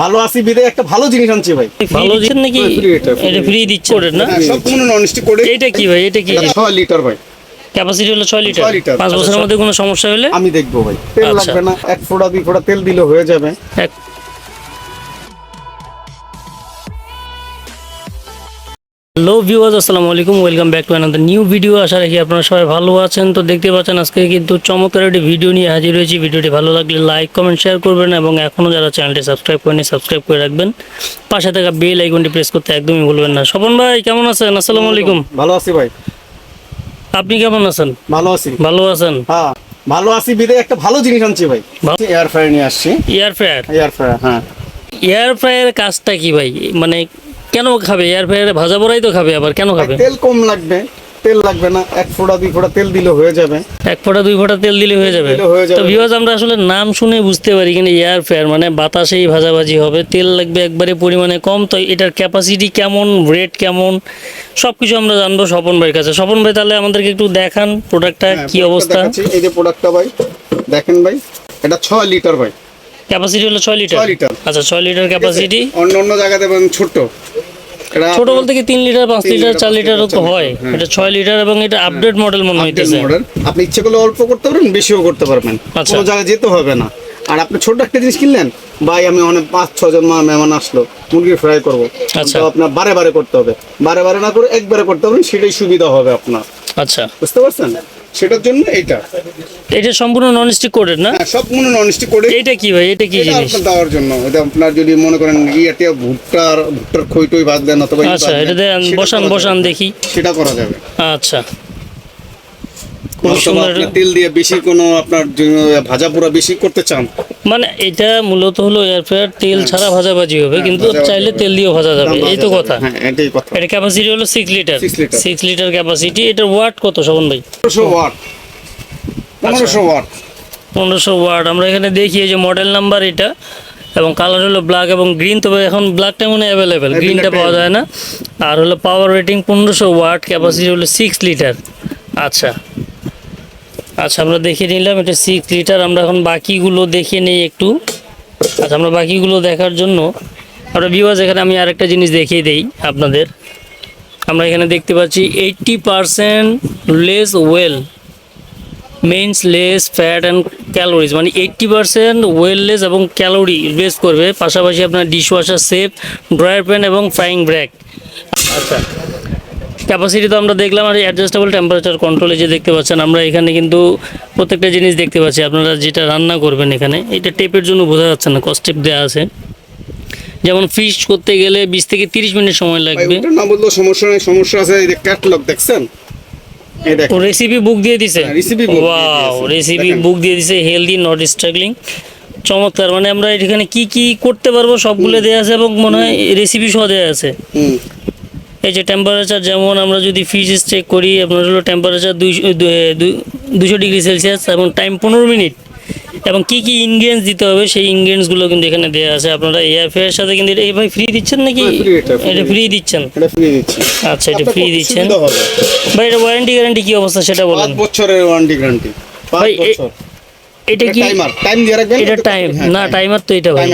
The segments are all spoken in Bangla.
ভালো আছি বিদে একটা ভালো জিনিস আনছি ভাই। ভালো দিচ্ছেন নাকি? এটা, ফ্রি দিচ্ছে ওটা না? সম্পূর্ণ নন স্টিক করে এটা কি ভাই এটা কি? এটা ছয় লিটার ভাই। ক্যাপাসিটি হলো 6 লিটার ছয় লিটার। পাঁচ বছরের মধ্যে কোনো সমস্যা হলে? আমি দেখব ভাই। তেল আচ্ছা। লাগবে না এক ফোঁটা দুই ফোঁটা তেল দিলে হয়ে যাবে। এক হ্যালো ভিউয়ার্স আসসালামু আলাইকুম। Welcome back to another new video আশা রাখি আপনারা সবাই ভালো আছেন। তো দেখতে পাচ্ছেন আজকে কিন্তু চমৎকার একটি ভিডিও নিয়ে হাজির হয়েছি। ভিডিওটি ভালো লাগলে লাইক কমেন্ট শেয়ার করবেন এবং এখনও যারা চ্যানেলটি সাবস্ক্রাইব করেনি সাবস্ক্রাইব করে রাখবেন। পাশে থাকা বেল আইকনটি প্রেস করতে একদমই ভুলবেন না। স্বপন ভাই কেমন আছেন? আসসালামু আলাইকুম। ভালো আছি ভাই। আপনি কেমন আছেন? ভালো আছি। ভালো আছেন? হ্যাঁ ভালো আছি। বিদে একটা ভালো জিনিস আনছি ভাই। এয়ার ফ্রায়ার নিয়ে আসছি। এয়ার ফ্রায়ার এয়ার ফ্রায়ার হ্যাঁ। এয়ার ফ্রায়ার কাজটা কি ভাই? মানে কেন খাবে? এয়ার ফ্রায়ারে ভাজা বড়াই তো খাবে আবার কেন খাবে? তেল কম লাগবে তেল লাগবে না এক ফোঁটা দুই ফোঁটা তেল দিলে হয়ে যাবে। এক ফোঁটা দুই ফোঁটা তেল দিলে হয়ে যাবে। তো ভিউয়ার্স আমরা আসলে নাম শুনে বুঝতে পারি কিন্তু এয়ার ফ্রায়ার মানে বাতাসেই ভাজাভাজি হবে তেল লাগবে একবারে পরিমাণে কম। তো এটার ক্যাপাসিটি কেমন রেট কেমন সব কিছু আমরা জানব স্বপন ভাইয়ের কাছে। স্বপন ভাই তাহলে আমাদেরকে একটু দেখান প্রোডাক্টটা হ্যাঁ, কি অবস্থা। এই যে প্রোডাক্টটা ভাই দেখেন ভাই এটা ছয় লিটার ভাই। ক্যাপাসিটি হলো ছয় লিটার। আচ্ছা ছয় লিটার ক্যাপাসিটি অন্য অন্য জায়গাতে ছোট ছোট বলতে কি তিন লিটার পাঁচ লিটার চার লিটারও তো হয়। হ্যাঁ। এটা ছয় লিটার এবং এটা আপডেট মডেল মনে হইতেছে। আপনি ইচ্ছে করলে অল্প করতে পারবেন বেশিও করতে পারবেন। আচ্ছা। কোনো জায়গায় যেতে হবে না। আর আপনি ছোট একটা জিনিস কিনলেন ভাই আমি অনেক পাঁচ ছজন মা মেহমান আসলো মুরগি ফ্রাই করব। আচ্ছা। আপনার বারে বারে করতে হবে। বারে বারে না করে একবারে করতে পারবেন সেটাই সুবিধা হবে আপনার। আচ্ছা। বুঝতে পারছেন? সেটার জন্য এটা এটা সম্পূর্ণ নন স্টিক কোডের না সম্পূর্ণ সব মনে নন স্টিক করে এটা কি ভাই? এটা কি জিনিস? এটা দেওয়ার জন্য। এটা আপনার যদি মনে করেন ইয়াতে ভুট্টার ভুট্টার খই ভাগ বাদ দেন অথবা আচ্ছা এটা দেন বসান বসান দেখি। সেটা করা যাবে। আচ্ছা। খুব সুন্দর। তেল দিয়ে বেশি কোনো আপনার ভাজা পোড়া বেশি করতে চান মানে এটা মূলত হলো এয়ার ফ্রায়ার তেল ছাড়া ভাজাভাজি হবে কিন্তু চাইলে তেল দিয়েও ভাজা যাবে এই তো কথা। হ্যাঁ কথা। এটা ক্যাপাসিটি হলো six litre. Six litre capacity এটার ওয়াট কত শোভন ভাই? ওয়াট পনেরোশো ওয়াট পনেরোশো ওয়াট আমরা এখানে দেখি এই যে মডেল নাম্বার এটা এবং কালার হলো ব্ল্যাক এবং গ্রিন তবে এখন ব্ল্যাকটা মনে অ্যাভেলেবেল হ্যাঁ, গ্রিনটা পাওয়া যায় না। আর হলো পাওয়ার রেটিং পনেরোশো ওয়াট ক্যাপাসিটি হলো সিক্স লিটার আচ্ছা। আচ্ছা আমরা দেখে নিলাম, এটা সিক্স লিটার আমরা এখন বাকিগুলো দেখে নেই একটু। আচ্ছা আমরা বাকিগুলো দেখার জন্য, আমরা বিওয়াজ এখানে আমি আরেকটা জিনিস দেখিয়ে দেই আপনাদের। আমরা এখানে দেখতে পাচ্ছি eighty percent less oil means less fat and calories মানে এইট্টি পার্সেন্ট ওয়েললেস এবং ক্যালোরি বেস করবে। পাশাপাশি আপনার ডিশওয়াশার সেফ ড্রয়ার প্যান এবং ফ্রাইং ব্র্যাক আচ্ছা ক্যাপাসিটি তো আমরা দেখলাম আর অ্যাডজাস্টেবল টেম্পারেচার কন্ট্রোলে যে দেখতে পাচ্ছেন আমরা এখানে কিন্তু প্রত্যেকটা জিনিস দেখতে পাচ্ছি। আপনারা যেটা রান্না করবেন এখানে এটা টেপের জন্য বোঝা যাচ্ছে না কস্টেপ দেওয়া আছে। যেমন ফিশ করতে গেলে বিশ থেকে তিরিশ মিনিট সময় লাগবে। না বললেও সমস্যা নেই সমস্যা আছে এই ক্যাটলগ দেখছেন? ও রেসিপি বুক দিয়ে দিছে? হ্যাঁ, ওয়াও রেসিপি বুক দিয়ে দিছে হেলদি নট স্ট্রাগলিং চমৎকার মানে আমরা এখানে কি কি করতে পারব সবগুলো দেওয়া আছে এবং মনে হয় রেসিপি সহ দেওয়া আছে। হুম। এই যে টেম্পারেচার যেমন আমরা যদি ফ্রিজ চেক করি আপনার হলো টেম্পারেচার দুশো ডিগ্রি সেলসিয়াস এবং টাইম পনেরো মিনিট। এবং কি কি ইনগ্রিডিয়েন্টস দিতে হবে সেই ইনগ্রিডিয়েন্টসগুলো কিন্তু এখানে দেওয়া আছে। আপনারা এয়ার ফেয়ার সাথে কিন্তু এটা এই ভাই ফ্রি দিচ্ছেন নাকি? হ্যাঁ, এটা, ফ্রি দিচ্ছেন? এটা ফ্রি দিচ্ছি। আচ্ছা এটা ফ্রি দিচ্ছেন। ভাই এটা ওয়ারেন্টি গ্যারান্টি কি অবস্থা সেটা বলেন। বছরের ওয়ারেন্টি গ্যারান্টি ভাই, বছর। এটা কি টাইমার টাইম দিয়ে রাখবেন? এটা টাইম না টাইমার তো এটা ভাই।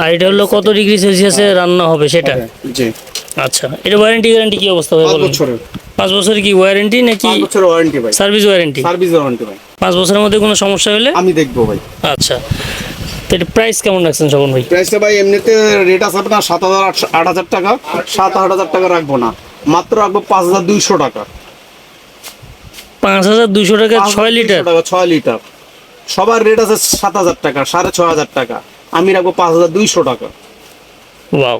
আর এটা হলো কত ডিগ্রি সেলসিয়াসে রান্না হবে সেটা? জি। আচ্ছা এটা ওয়ারেন্টি গ্যারান্টি কি অবস্থা ভাই বলুন? বছরের। পাঁচ বছরের কি ওয়ারেন্টি নাকি পাঁচ বছরের ওয়ারেন্টি ভাই। সার্ভিস ওয়ারেন্টি সার্ভিস ওয়ারেন্টি ভাই। পাঁচ বছরের মধ্যে কোনো সমস্যা হলে? আমি দেখব ভাই। আচ্ছা তো এটা প্রাইস কেমন রাখছেন শোভন ভাই? প্রাইসটা ভাই এমনিতে রেট আছে আপনার সাত হাজার আট হাজার টাকা। সাত আট হাজার টাকা রাখব না। মাত্র রাখব পাঁচ হাজার দুইশো টাকা। পাঁচ হাজার দুশো টাকা ছয় লিটার টাকা ছয় লিটার সবার রেট আছে সাত হাজার টাকা সাড়ে ছয় হাজার টাকা। আমি রাখব পাঁচ হাজার দুইশো টাকা। ওয়াও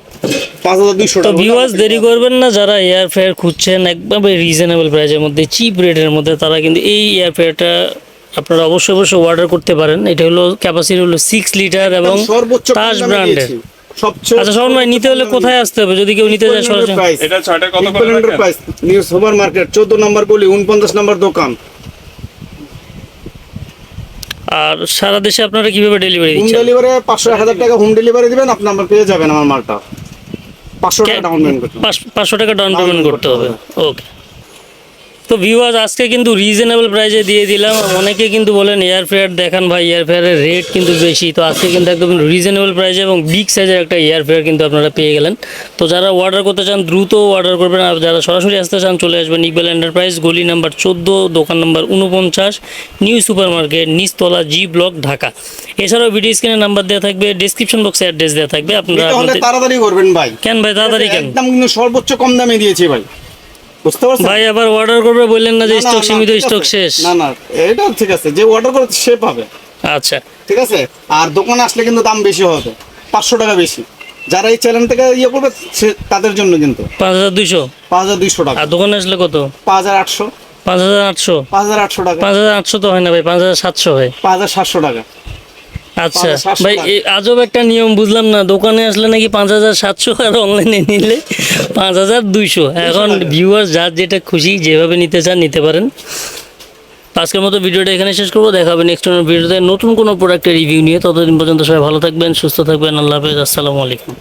তো টাকা। ভিউয়ার্স দেরি করবেন না যারা এয়ার ফেয়ার খুঁজছেন একভাবে রিজনেবল প্রাইসের মধ্যে চিপ রেটের মধ্যে তারা কিন্তু এই এয়ার ফেয়ারটা আপনারা অবশ্যই অবশ্যই অর্ডার করতে পারেন। এটা হলো ক্যাপাসিটি হলো সিক্স লিটার এবং দামে ব্র্যান্ডের সবচেয়ে আচ্ছা শোভন ভাই নিতে হলে কোথায় আসতে হবে? যদি কেউ নিতে চায় সরাসরি। এটা ছয়টা কত করে নিউ সুপার মার্কেট চোদ্দ নম্বর গলি উনপঞ্চাশ নম্বর দোকান। আর সারা দেশে আপনারা কীভাবে ডেলিভারি হোম দিচ্ছেন? ডেলিভারি পাঁচশো এক হাজার টাকা হোম ডেলিভারি দিবেন আপনি আমার পেয়ে যাবেন আমার মালটা। পাঁচশো টাকা ডাউন পেমেন্ট করতে হবে। পাঁচ- পাঁচশো টাকা ডাউন পেমেন্ট করতে হবে। ওকে তো ভিউয়ার্স আজকে কিন্তু রিজনেবল প্রাইসে দিয়ে দিলাম। অনেকে কিন্তু বলেন এয়ার ফেয়ার দেখান ভাই এয়ার ফেয়ারের রেট কিন্তু বেশি। তো আজকে কিন্তু একদম রিজনেবল প্রাইসে এবং বিগ সাইজের একটা এয়ার ফেয়ার কিন্তু আপনারা পেয়ে গেলেন। তো যারা অর্ডার করতে চান দ্রুত অর্ডার করবেন। আর যারা সরাসরি আসতে চান চলে আসবেন ইকবাল এন্টারপ্রাইজ গলি নাম্বার চোদ্দ দোকান নাম্বার উনপঞ্চাশ নিউ সুপার মার্কেট নিচতলা জি ব্লক ঢাকা। এছাড়াও ভিডিও স্ক্রিনে নাম্বার দেওয়া থাকবে ডিসক্রিপশন বক্সে অ্যাড্রেস দেওয়া থাকবে। আপনারা তাড়াতাড়ি করবেন ভাই। কেন ভাই তাড়াতাড়ি কেন? একদম কিন্তু সর্বোচ্চ কম দামে দিয়েছি ভাই। বুঝতে পারছেন? ভাই আবার অর্ডার করবে বললেন না যে স্টক সীমিত স্টক শেষ। না না এটা ঠিক আছে। যে অর্ডার করে সে পাবে। আচ্ছা। ঠিক আছে? আর দোকানে আসলে কিন্তু দাম বেশি হবে। পাঁচশো টাকা বেশি। যারা এই চ্যানেল থেকে ইয়ে করবে তাদের জন্য কিন্তু। পাঁচ হাজার দুইশো? পাঁচ হাজার দুইশো টাকা। আর দোকানে আসলে কত? পাঁচ হাজার আটশো। পাঁচ হাজার আটশো। পাঁচ হাজার আটশো টাকা। পাঁচ হাজার আটশো তো হয় না ভাই পাঁচ হাজার সাতশো হয়। পাঁচ হাজার সাতশো টাকা। আচ্ছা 5,700 ভাই আজব একটা নিয়ম বুঝলাম না। দোকানে আসলে নাকি পাঁচ হাজার সাতশো আর অনলাইনে নিলে পাঁচ হাজার দুইশো। এখন। ভিউয়ার্স যার যেটা খুশি যেভাবে নিতে চান নিতে পারেন। আজকের মতো ভিডিওটা এখানে শেষ করব। দেখা হবে নেক্সট ভিডিওতে। নতুন কোনো প্রোডাক্টের রিভিউ নিয়ে। ততদিন পর্যন্ত সবাই ভালো থাকবেন সুস্থ থাকবেন। আল্লাহ হাফেজ। আসসালামু আলাইকুম।